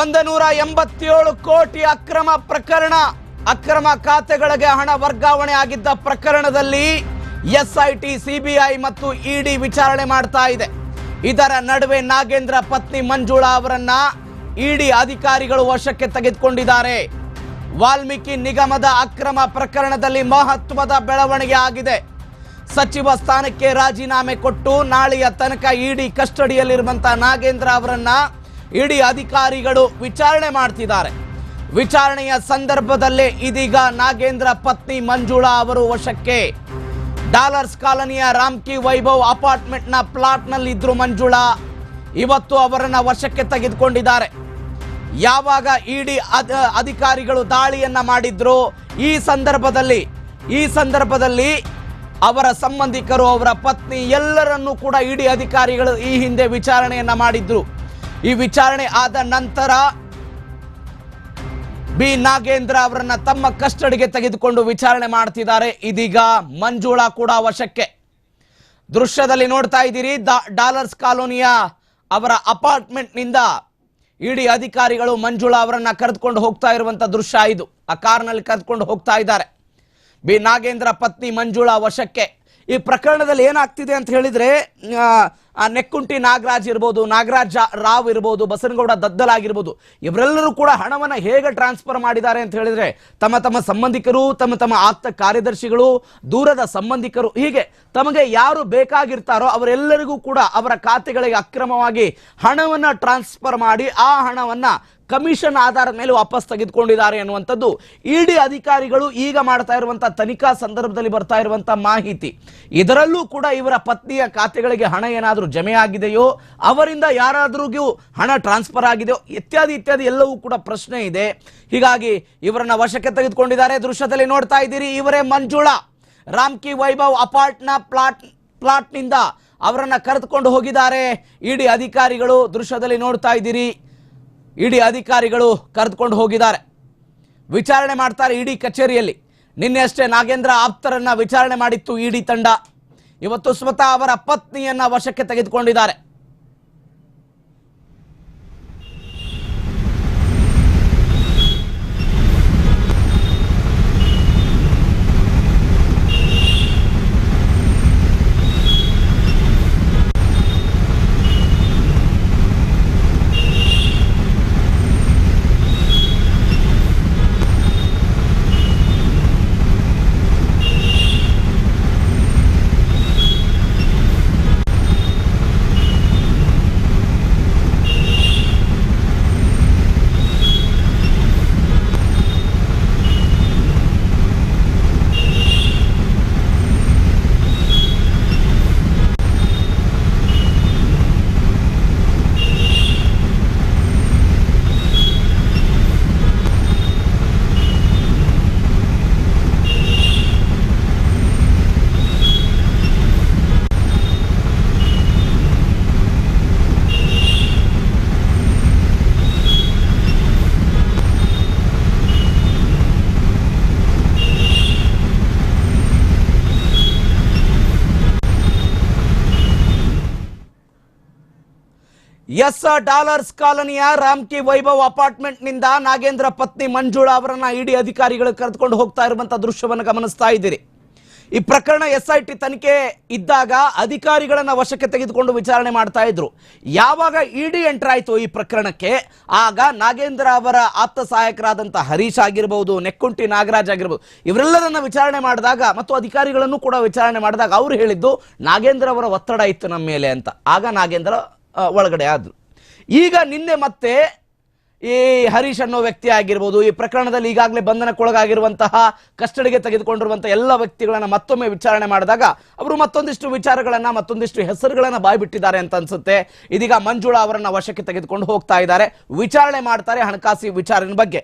ಒಂದು ನೂರ ಎಂಬತ್ತೇಳು ಕೋಟಿ ಅಕ್ರಮ ಪ್ರಕರಣ. ಅಕ್ರಮ ಖಾತೆಗಳಿಗೆ ಹಣ ವರ್ಗಾವಣೆ ಆಗಿದ್ದ ಪ್ರಕರಣದಲ್ಲಿ ಎಸ್ಐಟಿ, ಸಿಬಿಐ ಮತ್ತು ಇಡಿ ವಿಚಾರಣೆ ಮಾಡ್ತಾ ಇದೆ. ಇದರ ನಡುವೆ ನಾಗೇಂದ್ರ ಪತ್ನಿ ಮಂಜುಳಾ ಅವರನ್ನ ಇಡಿ ಅಧಿಕಾರಿಗಳು ವಶಕ್ಕೆ ತೆಗೆದುಕೊಂಡಿದ್ದಾರೆ. ವಾಲ್ಮೀಕಿ ನಿಗಮದ ಅಕ್ರಮ ಪ್ರಕರಣದಲ್ಲಿ ಮಹತ್ವದ ಬೆಳವಣಿಗೆ ಆಗಿದೆ. ಸಚಿವ ಸ್ಥಾನಕ್ಕೆ ರಾಜೀನಾಮೆ ಕೊಟ್ಟು ನಾಳೆಯ ತನಕ ಇಡಿ ಕಸ್ಟಡಿಯಲ್ಲಿರುವಂತಹ ನಾಗೇಂದ್ರ ಅವರನ್ನ ಇಡಿ ಅಧಿಕಾರಿಗಳು ವಿಚಾರಣೆ ಮಾಡ್ತಿದ್ದಾರೆ. ವಿಚಾರಣೆಯ ಸಂದರ್ಭದಲ್ಲೇ ಇದೀಗ ನಾಗೇಂದ್ರ ಪತ್ನಿ ಮಂಜುಳಾ ಅವರು ವಶಕ್ಕೆ. ಡಾಲರ್ಸ್ ಕಾಲನಿಯ ರಾಮ್ಕಿ ವೈಭವ್ ಅಪಾರ್ಟ್ಮೆಂಟ್ನ ಪ್ಲಾಟ್ನಲ್ಲಿದ್ದರು ಮಂಜುಳಾ. ಇವತ್ತು ಅವರನ್ನು ವಶಕ್ಕೆ ತೆಗೆದುಕೊಂಡಿದ್ದಾರೆ. ಯಾವಾಗ ಇಡಿ ಅಧ- ಅಧಿಕಾರಿಗಳು ದಾಳಿಯನ್ನ ಮಾಡಿದ್ರು, ಈ ಸಂದರ್ಭದಲ್ಲಿ ಈ ಸಂದರ್ಭದಲ್ಲಿ ಅವರ ಸಂಬಂಧಿಕರು, ಅವರ ಪತ್ನಿ ಎಲ್ಲರನ್ನೂ ಕೂಡ ಇಡಿ ಅಧಿಕಾರಿಗಳು ಈ ಹಿಂದೆ ವಿಚಾರಣೆಯನ್ನ ಮಾಡಿದ್ರು. ಈ ವಿಚಾರಣೆ ಆದ ನಂತರ ಬಿ. ನಾಗೇಂದ್ರ ಅವರನ್ನ ತಮ್ಮ ಕಸ್ಟಡಿಗೆ ತೆಗೆದುಕೊಂಡು ವಿಚಾರಣೆ ಮಾಡ್ತಿದ್ದಾರೆ. ಇದೀಗ ಮಂಜುಳಾ ಕೂಡ ವಶಕ್ಕೆ. ದೃಶ್ಯದಲ್ಲಿ ನೋಡ್ತಾ ಇದ್ದೀರಿ ಡಾಲರ್ಸ್ ಕಾಲೋನಿಯ ಅವರ ಅಪಾರ್ಟ್ಮೆಂಟ್ನಿಂದ ಇಡಿ ಅಧಿಕಾರಿಗಳು ಮಂಜುಳಾ ಅವರನ್ನ ಕರೆದುಕೊಂಡು ಹೋಗ್ತಾ ಇರುವಂತ ದೃಶ್ಯ ಇದು. ಆ ಕಾರ್ನಲ್ಲಿ ಕರೆದುಕೊಂಡು ಹೋಗ್ತಾ ಇದ್ದಾರೆ. ಬಿ. ನಾಗೇಂದ್ರ ಪತ್ನಿ ಮಂಜುಳಾ ವಶಕ್ಕೆ. ಈ ಪ್ರಕರಣದಲ್ಲಿ ಏನಾಗ್ತಿದೆ ಅಂತ ಹೇಳಿದ್ರೆ ನೆಕ್ಕುಂಟಿ ನಾಗರಾಜ್ ಇರ್ಬೋದು, ನಾಗರಾಜ್ ರಾವ್ ಇರ್ಬೋದು, ಬಸನಗೌಡ ದದ್ದಲ್ ಆಗಿರ್ಬೋದು, ಇವರೆಲ್ಲರೂ ಕೂಡ ಹಣವನ್ನು ಹೇಗೆ ಟ್ರಾನ್ಸ್ಫರ್ ಮಾಡಿದ್ದಾರೆ ಅಂತ ಹೇಳಿದ್ರೆ, ತಮ್ಮ ತಮ್ಮ ಸಂಬಂಧಿಕರು, ತಮ್ಮ ತಮ್ಮ ಆಪ್ತ ಕಾರ್ಯದರ್ಶಿಗಳು, ದೂರದ ಸಂಬಂಧಿಕರು, ಹೀಗೆ ತಮಗೆ ಯಾರು ಬೇಕಾಗಿರ್ತಾರೋ ಅವರೆಲ್ಲರಿಗೂ ಕೂಡ ಅವರ ಖಾತೆಗಳಿಗೆ ಅಕ್ರಮವಾಗಿ ಹಣವನ್ನು ಟ್ರಾನ್ಸ್ಫರ್ ಮಾಡಿ ಆ ಹಣವನ್ನ ಕಮಿಷನ್ ಆಧಾರದ ಮೇಲೆ ವಾಪಸ್ ತೆಗೆದುಕೊಂಡಿದ್ದಾರೆ ಅನ್ನುವಂಥದ್ದು ಇಡಿ ಅಧಿಕಾರಿಗಳು ಈಗ ಮಾಡ್ತಾ ಇರುವಂತಹ ತನಿಖಾ ಸಂದರ್ಭದಲ್ಲಿ ಬರ್ತಾ ಇರುವಂತಹ ಮಾಹಿತಿ. ಇದರಲ್ಲೂ ಕೂಡ ಇವರ ಪತ್ನಿಯ ಖಾತೆಗಳಿಗೆ ಹಣ ಏನಾದರೂ ಜಮೆ ಆಗಿದೆಯೋ, ಅವರಿಂದ ಯಾರಾದ್ರಿಗೂ ಹಣ ಟ್ರಾನ್ಸ್ಫರ್ ಆಗಿದೆಯೋ ಇತ್ಯಾದಿ ಇತ್ಯಾದಿ ಎಲ್ಲವೂ ಕೂಡ ಪ್ರಶ್ನೆ ಇದೆ. ಹೀಗಾಗಿ ಇವರನ್ನ ವಶಕ್ಕೆ ತೆಗೆದುಕೊಂಡಿದ್ದಾರೆ. ದೃಶ್ಯದಲ್ಲಿ ನೋಡ್ತಾ ಇದ್ದೀರಿ, ಇವರೇ ಮಂಜುಳಾ. ರಾಮ್ಕಿ ವೈಭವ್ ಅಪಾರ್ಟ್ನ ಪ್ಲಾಟ್, ಪ್ಲಾಟ್ನಿಂದ ಅವರನ್ನ ಕರೆದುಕೊಂಡು ಹೋಗಿದ್ದಾರೆ. ಇಡಿ ಅಧಿಕಾರಿಗಳು ದೃಶ್ಯದಲ್ಲಿ ನೋಡ್ತಾ ಇದ್ದೀರಿ. ಇಡಿ ಅಧಿಕಾರಿಗಳು ಕರೆದುಕೊಂಡು ಹೋಗಿದ್ದಾರೆ. ವಿಚಾರಣೆ ಮಾಡ್ತಾರೆ ಇಡಿ ಕಚೇರಿಯಲ್ಲಿ. ನಿನ್ನೆ ಅಷ್ಟೇ ನಾಗೇಂದ್ರ ಆಪ್ತರನ್ನ ವಿಚಾರಣೆ ಮಾಡಿತ್ತು ಇಡಿ ತಂಡ. ಇವತ್ತು ಸ್ವತಃ ಅವರ ಪತ್ನಿಯನ್ನ ವಶಕ್ಕೆ ತೆಗೆದುಕೊಂಡಿದ್ದಾರೆ. ಎಸ್ ಡಾಲರ್ಸ್ ಕಾಲನಿಯ ರಾಮ್ಕಿ ವೈಭವ್ ಅಪಾರ್ಟ್ಮೆಂಟ್ನಿಂದ ನಾಗೇಂದ್ರ ಪತ್ನಿ ಮಂಜುಳಾ ಅವರನ್ನ ಇಡಿ ಅಧಿಕಾರಿಗಳು ಕರೆದುಕೊಂಡು ಹೋಗ್ತಾ ಇರುವಂತಹ ದೃಶ್ಯವನ್ನು ಗಮನಿಸ್ತಾ ಇದ್ದೀರಿ. ಈ ಪ್ರಕರಣ ಎಸ್ ಐ ಟಿ ತನಿಖೆ ಇದ್ದಾಗ ಅಧಿಕಾರಿಗಳನ್ನ ವಶಕ್ಕೆ ತೆಗೆದುಕೊಂಡು ವಿಚಾರಣೆ ಮಾಡ್ತಾ ಇದ್ರು. ಯಾವಾಗ ಇಡಿ ಎಂಟರ್ ಆಯ್ತು ಈ ಪ್ರಕರಣಕ್ಕೆ? ಆಗ ನಾಗೇಂದ್ರ ಅವರ ಆಪ್ತ ಸಹಾಯಕರಾದಂಥ ಹರೀಶ್ ಆಗಿರ್ಬೋದು, ನೆಕ್ಕುಂಟಿ ನಾಗರಾಜ್ ಆಗಿರ್ಬೋದು, ಇವರೆಲ್ಲರನ್ನ ವಿಚಾರಣೆ ಮಾಡಿದಾಗ ಮತ್ತು ಅಧಿಕಾರಿಗಳನ್ನು ಕೂಡ ವಿಚಾರಣೆ ಮಾಡಿದಾಗ ಅವರು ಹೇಳಿದ್ದು, ನಾಗೇಂದ್ರ ಅವರ ಒತ್ತಡ ಇತ್ತು ನಮ್ಮ ಮೇಲೆ ಅಂತ. ಆಗ ನಾಗೇಂದ್ರ ಒಳಗಡೆ ಆದ್ರು ಈಗ ನಿನ್ನೆ ಮತ್ತೆ ಈ ಹರೀಶ್ ಅನ್ನೋ ವ್ಯಕ್ತಿ ಆಗಿರ್ಬೋದು, ಈ ಪ್ರಕರಣದಲ್ಲಿ ಈಗಾಗಲೇ ಬಂಧನಕ್ಕೊಳಗಾಗಿರುವಂತಹ, ಕಸ್ಟಡಿಗೆ ತೆಗೆದುಕೊಂಡಿರುವಂತಹ ಎಲ್ಲ ವ್ಯಕ್ತಿಗಳನ್ನ ಮತ್ತೊಮ್ಮೆ ವಿಚಾರಣೆ ಮಾಡಿದಾಗ ಅವರು ಮತ್ತೊಂದಿಷ್ಟು ವಿಚಾರಗಳನ್ನ, ಮತ್ತೊಂದಿಷ್ಟು ಹೆಸರುಗಳನ್ನ ಬಾಯ್ಬಿಟ್ಟಿದ್ದಾರೆ ಅಂತ ಅನ್ಸುತ್ತೆ. ಇದೀಗ ಮಂಜುಳಾ ಅವರನ್ನು ವಶಕ್ಕೆ ತೆಗೆದುಕೊಂಡು ಹೋಗ್ತಾ ಇದ್ದಾರೆ. ವಿಚಾರಣೆ ಮಾಡ್ತಾರೆ ಹಣಕಾಸಿ ವಿಚಾರಣೆ ಬಗ್ಗೆ.